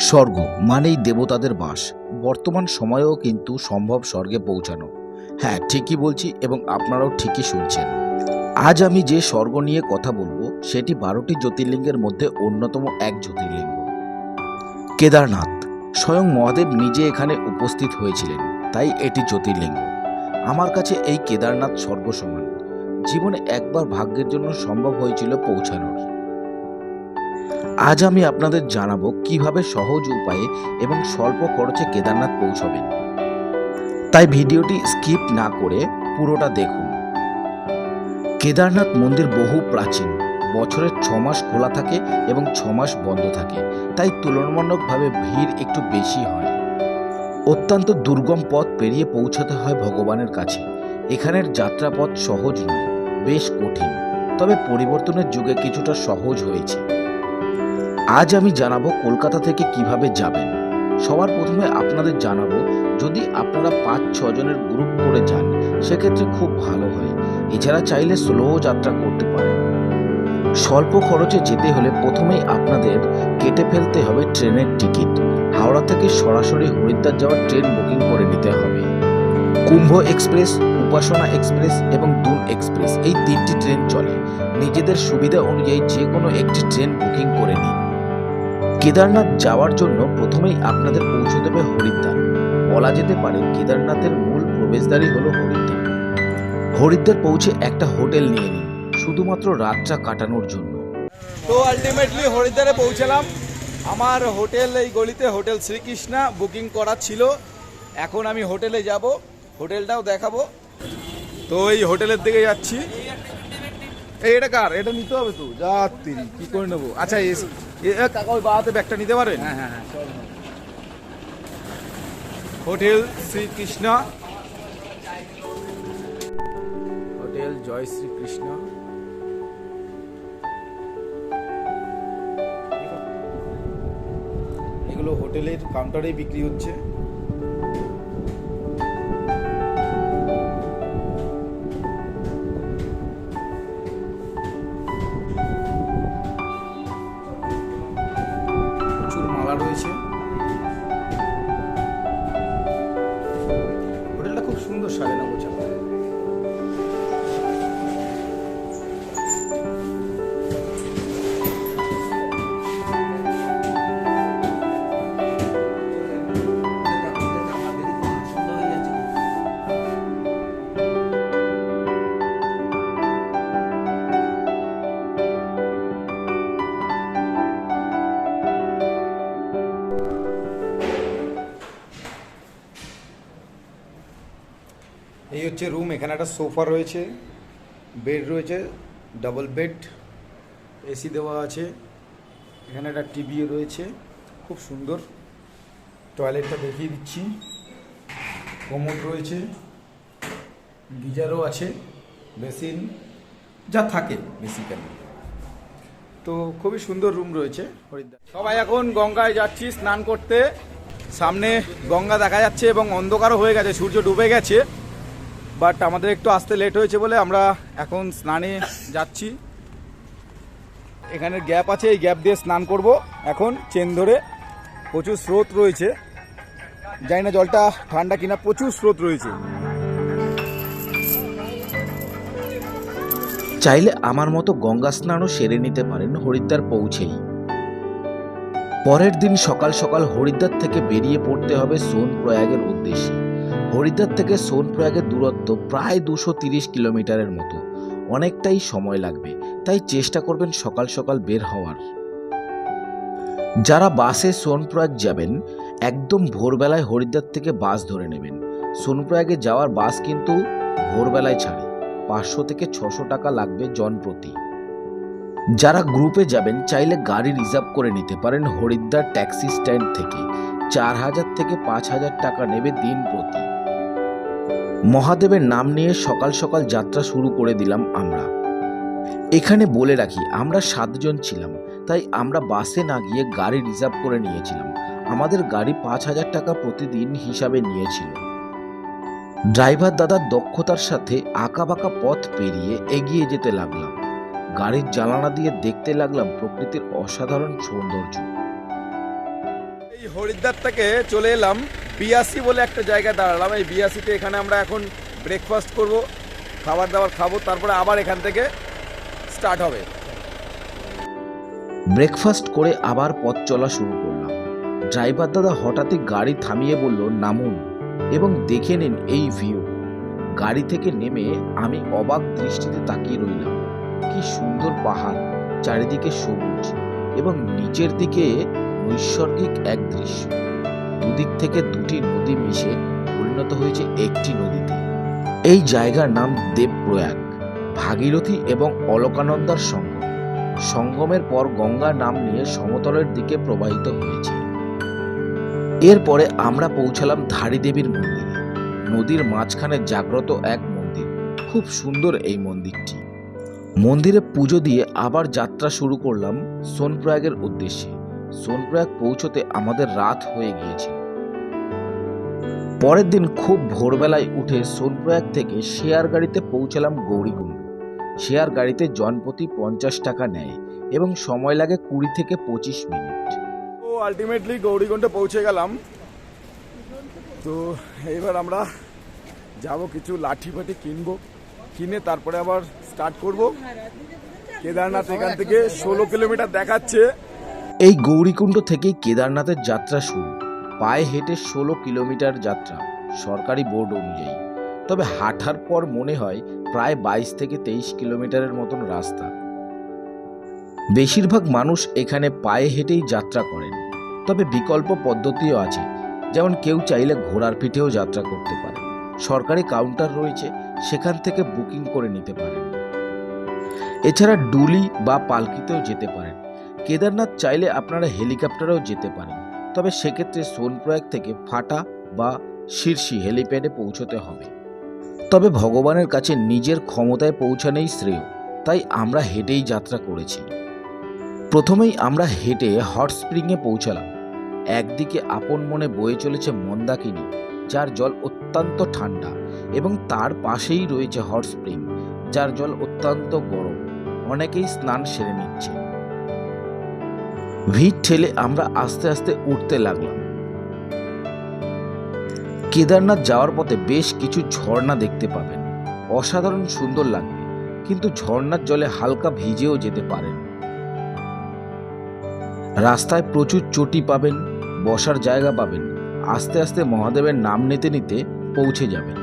স্বর্গ মানেই দেবতাদের বাস। বর্তমান সময়েও কিন্তু সম্ভব স্বর্গে পৌঁছানো। হ্যাঁ ঠিকই বলছি এবং আপনারাও ঠিকই শুনছেন। আজ আমি যে স্বর্গ নিয়ে কথা বলব, সেটি বারোটি জ্যোতির্লিঙ্গের মধ্যে অন্যতম এক জ্যোতির্লিঙ্গ। কেদারনাথ। স্বয়ং মহাদেব নিজে এখানে উপস্থিত হয়েছিলেন, তাই এটি জ্যোতির্লিঙ্গ। আমার কাছে এই কেদারনাথ স্বর্গ সমান। জীবনে একবার ভাগ্যের জন্য সম্ভব হয়েছিল পৌঁছানোর। আজ আমি আপনাদের জানাব কীভাবে সহজ উপায়ে এবং স্বল্প খরচে কেদারনাথ পৌঁছবেন। তাই ভিডিওটি স্কিপ না করে পুরোটা দেখুন। কেদারনাথ মন্দির বহু প্রাচীন বছরের ছ মাস খোলা থাকে এবং ছ মাস বন্ধ থাকে, তাই তুলনামূলকভাবে ভিড় একটু বেশি হয়। অত্যন্ত দুর্গম পথ পেরিয়ে পৌঁছাতে হয় ভগবানের কাছে। এখানের যাত্রাপথ সহজ নয়, বেশ কঠিন, তবে পরিবর্তনের যুগে কিছুটা সহজ হয়েছে। আজ আমি জানাব কলকাতা থেকে কীভাবে যাবেন। সবার প্রথমে আপনাদের জানাব, যদি আপনারা পাঁচ ছজনের গ্রুপ করে যান, সেক্ষেত্রে খুব ভালো হয়। এছাড়া চাইলে স্লো যাত্রা করতে পারেন। স্বল্প খরচে যেতে হলে প্রথমেই আপনাদের কেটে ফেলতে হবে ট্রেনের টিকিট। হাওড়া থেকে সরাসরি হরিদ্বার যাওয়ার ট্রেন বুকিং করে নিতে হবে। কুম্ভ এক্সপ্রেস, উপাসনা এক্সপ্রেস এবং দুন এক্সপ্রেস এই তিনটি ট্রেন চলে। নিজেদের সুবিধা অনুযায়ী যে কোনো একটি ট্রেন বুকিং করে নিন। কেদারনাথ যাওয়ার জন্য প্রথমেই আপনাদের পৌঁছে দেবে হরিদ্বার। বলা যেতে পারে কেদারনাথের মূল প্রবেশদ্বারই হলো হরিদ্বার। হরিদ্বার পৌঁছে একটা হোটেল নিয়ে নিন, শুধুমাত্র রাতটা কাটানোর জন্য। তো আলটিমেটলি হরিদ্বারে পৌঁছালাম। আমার হোটেল, এই গলিতে হোটেল শ্রীকৃষ্ণা বুকিং করা ছিল। এখন আমি হোটেলে যাব, হোটেলটাও দেখাবো। তো এই হোটেলের দিকে যাচ্ছি। এই এটা কার? এটা নিতে হবে তো। যা তিরি কি করে নেব? আচ্ছা এস কাকা ওই বাহাতে ব্যাগটা নিতে পারেন? হ্যাঁ হ্যাঁ হোটেল শ্রীকৃষ্ণা। হোটেল জয় শ্রীকৃষ্ণ। এগুলো হোটেলের কাউন্টারেই বিক্রি হচ্ছে। রয়েছে। হচ্ছে রুম, এখানে একটা সোফা রয়েছে, বেড রয়েছে, ডাবল বেড, এসি দেওয়া আছে, এখানে একটা টিভিও রয়েছে, খুব সুন্দর। টয়লেটটা দেখিয়ে দিচ্ছি। কোমোড রয়েছে, গিজারও আছে, বেসিন, যা থাকে বেসিক্যালি তো খুবই সুন্দর রুম রয়েছে, হরিদ্বার। সবাই এখন গঙ্গায় যাচ্ছি, স্নান করতে। সামনে গঙ্গা দেখা যাচ্ছে এবং অন্ধকারও হয়ে গেছে, সূর্য ডুবে গেছে। বাট আমাদের একটু আসতে লেট হয়েছে বলে আমরা এখন স্নানে যাচ্ছি। এখানে গ্যাপ আছে, এই গ্যাপ দিয়ে স্নান করব। এখন চেন ধরে প্রচুর স্রোত রয়েছে। জানি না জলটা ঠান্ডা কিনা, প্রচুর স্রোত রয়েছে। চাইলে আমার মতো গঙ্গা স্নানও সেরে নিতে পারেন হরিদ্বার পৌঁছেই। পরের দিন সকাল সকাল হরিদ্বার থেকে বেরিয়ে পড়তে হবে সোন প্রয়াগের উদ্দেশ্যে। হরিদ্বার থেকে সোন প্রয়াগের দূরত্ব প্রায় দুশো তিরিশ কিলোমিটারের মতো। অনেকটাই সময় লাগবে, তাই চেষ্টা করবেন সকাল সকাল বের হওয়ার। যারা বাসে সোনপ্রয়াগ যাবেন, একদম ভোরবেলায় হরিদ্বার থেকে বাস ধরে নেবেন। সোনপ্রয়াগে যাওয়ার বাস কিন্তু ভোরবেলায় ছাড়ে, পাঁচশো থেকে ছশো টাকা লাগবে জনপ্রতি যারা গ্রুপে যাবেন, চাইলে গাড়ি রিজার্ভ করে নিতে পারেন হরিদ্বার ট্যাক্সি স্ট্যান্ড থেকে। চার হাজার থেকে পাঁচ হাজার টাকা নেবে দিন প্রতি। মহাদেবের নাম নিয়ে সকাল সকাল যাত্রা শুরু করে দিলাম আমরা। এখানে বলে রাখি, আমরা সাতজন ছিলাম, তাই আমরা বাসে না গিয়ে গাড়ি রিজার্ভ করে নিয়েছিলাম। আমাদের গাড়ি পাঁচ হাজার টাকা প্রতিদিন হিসাবে নিয়েছিল। ড্রাইভার দাদার দক্ষতার সাথে আঁকাবাঁকা পথ পেরিয়ে এগিয়ে যেতে লাগলাম। গাড়ির জানালা দিয়ে দেখতে লাগলাম প্রকৃতির অসাধারণ সৌন্দর্য। এই হরিদ্বার থেকে চলে এলাম। বিয়াসি বলে একটা জায়গায় দাঁড়ালাম। এই বিয়াসিতে এখানে আমরা এখন ব্রেকফাস্ট করব, খাবার দাবার খাব, তারপরে আবার এখান থেকে স্টার্ট হবে। ব্রেকফাস্ট করে আবার পথ চলা শুরু করলাম। ড্রাইভার দাদা হঠাৎই গাড়ি থামিয়ে বলল, নামুন। এবং দেখে নিন এই ভিউ গাড়ি থেকে নেমে আমি অবাক দৃষ্টিতে তাকিয়ে রইলাম। কি সুন্দর পাহাড়, চারিদিকে সবুজ এবং নিচের দিকে নৈসর্গিক এক দৃশ্য। দুদিক থেকে দুটি নদী মিশে পরিণত হয়েছে একটি নদীতে। এই জায়গার নাম দেবপ্রয়াগ, ভাগীরথী এবং অলকানন্দার সঙ্গম সঙ্গমের পর গঙ্গা নাম নিয়ে সমতলের দিকে প্রবাহিত হয়েছে। এরপরে আমরা পৌঁছালাম ধারী দেবীর মন্দিরে। নদীর মাঝখানে জাগ্রত এক মন্দির। খুব সুন্দর এই মন্দিরটি। মন্দিরে পুজো দিয়ে আবার যাত্রা শুরু করলাম সোনপ্রয়াগের উদ্দেশ্যে। সোনপ্রয়াগ পৌঁছতে আমাদের রাত হয়ে গিয়েছিল। পরের দিন খুব ভোরবেলায় উঠে সোনপ্রয়াগ থেকে শেয়ার গাড়িতে পৌঁছালাম গৌরীকুণ্ড। শেয়ার গাড়িতে জনপ্রতি পঞ্চাশ টাকা নেয় এবং সময় লাগে কুড়ি থেকে পঁচিশ মিনিট। তো আলটিমেটলি গৌরীকুণ্ডে পৌঁছে গেলাম। তো এবার আমরা যাব, কিছু লাঠি ফাঠি কিনবো। কিনে তারপরে আবার স্টার্ট করব। কেদারনাথ এখান থেকে ষোলো কিলোমিটার দেখাচ্ছে। এই গৌরীকুণ্ড থেকেই কেদারনাথের যাত্রা শুরু। পায়ে হেঁটে ষোলো কিলোমিটার যাত্রা, সরকারি বোর্ড অনুযায়ী। তবে হাঁটার পর মনে হয় প্রায় বাইশ থেকে তেইশ কিলোমিটারের মতন রাস্তা। বেশিরভাগ মানুষ এখানে পায়ে হেঁটেই যাত্রা করেন। তবে বিকল্প পদ্ধতিও আছে, যেমন কেউ চাইলে ঘোড়ার পিঠেও যাত্রা করতে পারে সরকারি কাউন্টার রয়েছে, সেখান থেকে বুকিং করে নিতে পারেন। এছাড়া ডুলি বা পালকিতেও যেতে পারেন। কেদারনাথ চাইলে আপনারা হেলিকপ্টারেও যেতে পারেন, তবে সেক্ষেত্রে সোনপ্রয়াগ থেকে ফাটা বা শীর্ষি হেলিপ্যাডে পৌঁছতে হবে। তবে ভগবানের কাছে নিজের ক্ষমতায় পৌঁছানেই শ্রেয়, তাই আমরা হেঁটেই যাত্রা করেছি। প্রথমেই আমরা হেঁটে হট স্প্রিংয়ে পৌঁছালাম। একদিকে আপন মনে বয়ে চলেছে মন্দাকিনী, যার জল অত্যন্ত ঠান্ডা এবং তার পাশেই রয়েছে হট স্প্রিং, যার জল অত্যন্ত গরম। অনেকেই স্নান সেরে নিচ্ছে। ভিড় ঠেলে আমরা আস্তে আস্তে উঠতে লাগলাম। কেদারনাথ যাওয়ার পথে বেশ কিছু ঝর্ণা দেখতে পাবেন। অসাধারণ সুন্দর লাগবে, কিন্তু ঝর্ণার জলে হালকা ভিজেও যেতে পারেন। রাস্তায় প্রচুর চটি পাবেন, বসার জায়গা পাবেন, আস্তে আস্তে মহাদেবের নাম নিতে নিতে পৌঁছে যাবেন।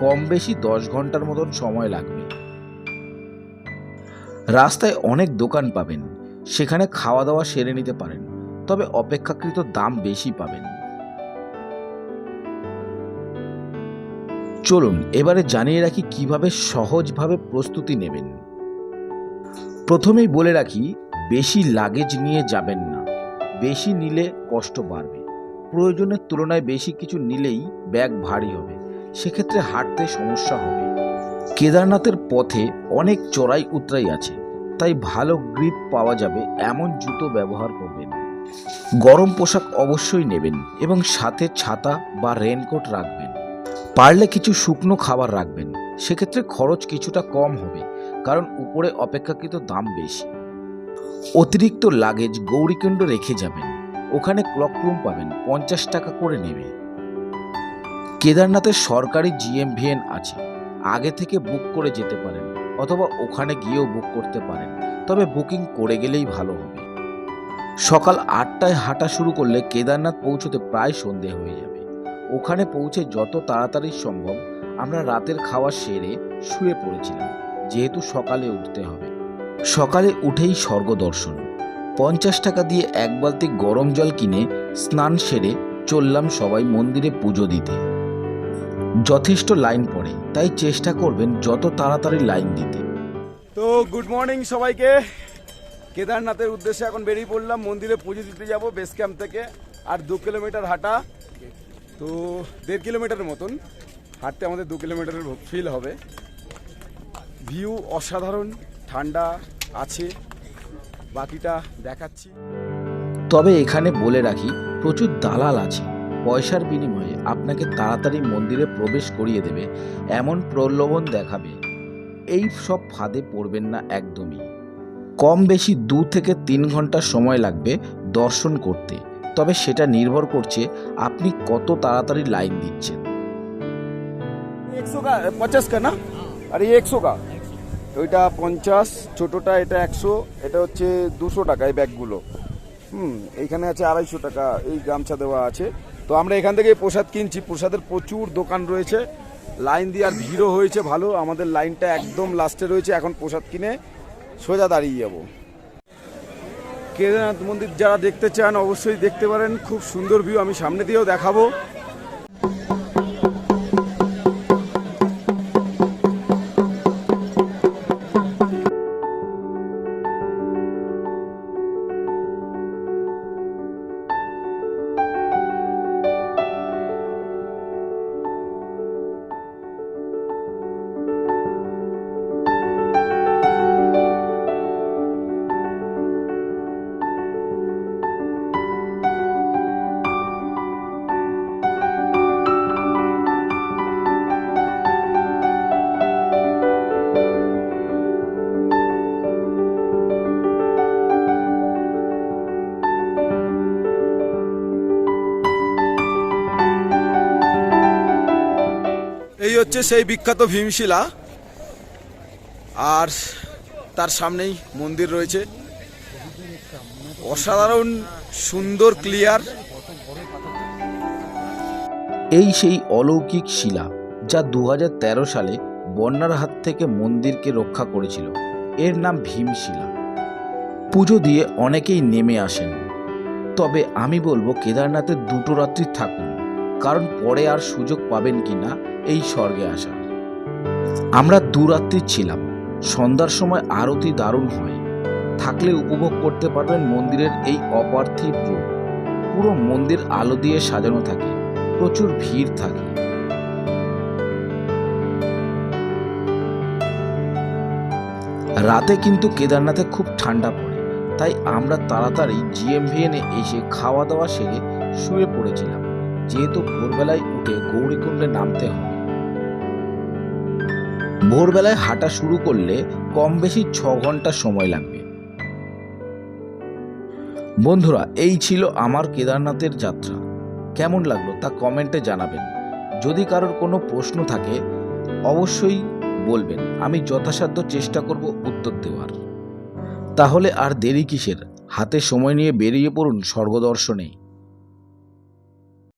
কম বেশি দশ ঘণ্টার মতন সময় লাগবে। রাস্তায় অনেক দোকান পাবেন সেখানে খাওয়া দাওয়া সেরে নিতে পারেন, তবে অপেক্ষাকৃত দাম বেশি পাবেন। চলুন, এবারে জানিয়ে রাখি কীভাবে সহজভাবে প্রস্তুতি নেবেন। প্রথমেই বলে রাখি, বেশি লাগেজ নিয়ে যাবেন না। বেশি নিলে কষ্ট বাড়বে। প্রয়োজনের তুলনায় বেশি কিছু নিলেই ব্যাগ ভারী হবে। সেক্ষেত্রে হাঁটতে সমস্যা হবে। কেদারনাথের পথে অনেক চড়াই উতরাই আছে। তাই ভালো গ্রিপ পাওয়া যাবে এমন জুতো ব্যবহার করবেন। গরম পোশাক অবশ্যই নেবেন এবং সাথে ছাতা বা রেনকোট রাখবেন। পারলে কিছু শুকনো খাবার রাখবেন। সেক্ষেত্রে খরচ কিছুটা কম হবে, কারণ উপরে অপেক্ষাকৃত দাম বেশি। অতিরিক্ত লাগেজ গৌরীকুণ্ড রেখে যাবেন। ওখানে ক্লক রুম পাবেন, পঞ্চাশ টাকা করে নেবে। কেদারনাথের সরকারি জিএমভিএন আছে। আগে থেকে বুক করে যেতে পারেন। অথবা ওখানে গিয়েও বুক করতে পারেন। তবে বুকিং করে গেলেই ভালো হবে। সকাল আটটায় হাঁটা শুরু করলে কেদারনাথ পৌঁছতে প্রায় সন্ধে হয়ে যাবে। ওখানে পৌঁছে যত তাড়াতাড়ি সম্ভব আমরা রাতের খাওয়া সেরে শুয়ে পড়েছিলাম, যেহেতু সকালে উঠতে হবে। সকালে উঠেই স্বর্গ দর্শন। পঞ্চাশ টাকা দিয়ে এক বালতি গরম জল কিনে স্নান সেরে চললাম সবাই মন্দিরে পুজো দিতে। যথেষ্ট লাইন পড়ে। তাই চেষ্টা করবেন যত তাড়াতাড়ি লাইন দিতে। তো গুড মর্নিং সবাইকে। কেদারনাথের উদ্দেশ্যে এখন বেরিয়ে পড়লাম মন্দিরে পুজো দিতে যাব বেস ক্যাম্প থেকে আর দু কিলোমিটার হাঁটা। তো দেড় কিলোমিটারের মতন হাঁটতে আমাদের দু কিলোমিটারের ফিল হবে। ভিউ অসাধারণ ঠান্ডা আছে বাকিটা দেখাচ্ছি। তবে এখানে বলে রাখি প্রচুর দালাল আছে। পয়সার বিনিময়ে আপনাকে তাড়াতাড়ি মন্দিরে প্রবেশ করিয়ে দেবে এমন প্রলোভন দেখাবে। এই সব ফাঁদে পড়বেন না একদমই। কম বেশি দু থেকে তিন ঘণ্টা সময় লাগবে দর্শন করতে তবে সেটা নির্ভর করছে আপনি কত তাড়াতাড়ি লাইন দিচ্ছেন। একশো কা পঞ্চাশ কা না আর একশো। কা ওইটা পঞ্চাশ ছোটোটা এটা একশো এটা হচ্ছে দুশো টাকা এই ব্যাগগুলো। হুম এইখানে আছে আড়াইশো টাকা এই গামছা দেওয়া আছে। তো আমরা এখান থেকে প্রসাদ কিনছি। প্রসাদের প্রচুর দোকান রয়েছে। লাইন দিয়ে আর ভিড়ও হয়েছে ভালো। আমাদের লাইনটা একদম লাস্টে রয়েছে। এখন প্রসাদ কিনে সোজা দাঁড়িয়ে যাব। কেদারনাথ মন্দির যারা দেখতে চান অবশ্যই দেখতে পারেন। খুব সুন্দর ভিউ আমি সামনে দিয়েও দেখাবো। হচ্ছে সেই বিখ্যাত ভীমশিলা। আর তার সামনেই মন্দির রয়েছে। অসাধারণ, সুন্দর ক্লিয়ার এই সেই অলৌকিক শিলা যা দু হাজার তেরো সালে বন্যার হাত থেকে মন্দিরকে রক্ষা করেছিল। এর নাম ভীমশিলা। পুজো দিয়ে অনেকেই নেমে আসেন। তবে আমি বলব কেদারনাথে দুটো রাত্রি থাকুন, কারণ পরে আর সুযোগ পাবেন কিনা এই স্বর্গে আসার আমরা দু রাত্রি ছিলাম, সন্ধ্যার সময় আরতি দারুণ হয়। থাকলে উপভোগ করতে পারবেন মন্দিরের এই অপার্থিব রূপ। পুরো মন্দির আলো দিয়ে সাজানো থাকে, প্রচুর ভিড় থাকে। রাতে কিন্তু কেদারনাথে খুব ঠান্ডা পড়ে, তাই আমরা তাড়াতাড়ি জিএমভিএনে এসে খাওয়া দাওয়া সেরে শুয়ে পড়েছিলাম। যেহেতু ভোরবেলায় উঠে গৌরীকুণ্ডে নামতে হবে ভোরবেলায় হাঁটা শুরু করলে কম বেশি ছ ঘণ্টা সময় লাগবে। বন্ধুরা, এই ছিল আমার কেদারনাথের যাত্রা। কেমন লাগল তা কমেন্টে জানাবেন। যদি কারোর কোনো প্রশ্ন থাকে, অবশ্যই বলবেন। আমি যথাসাধ্য চেষ্টা করব উত্তর দেওয়ার। তাহলে আর দেরি কিসের? হাতে সময় নিয়ে বেরিয়ে পড়ুন স্বর্গদর্শনে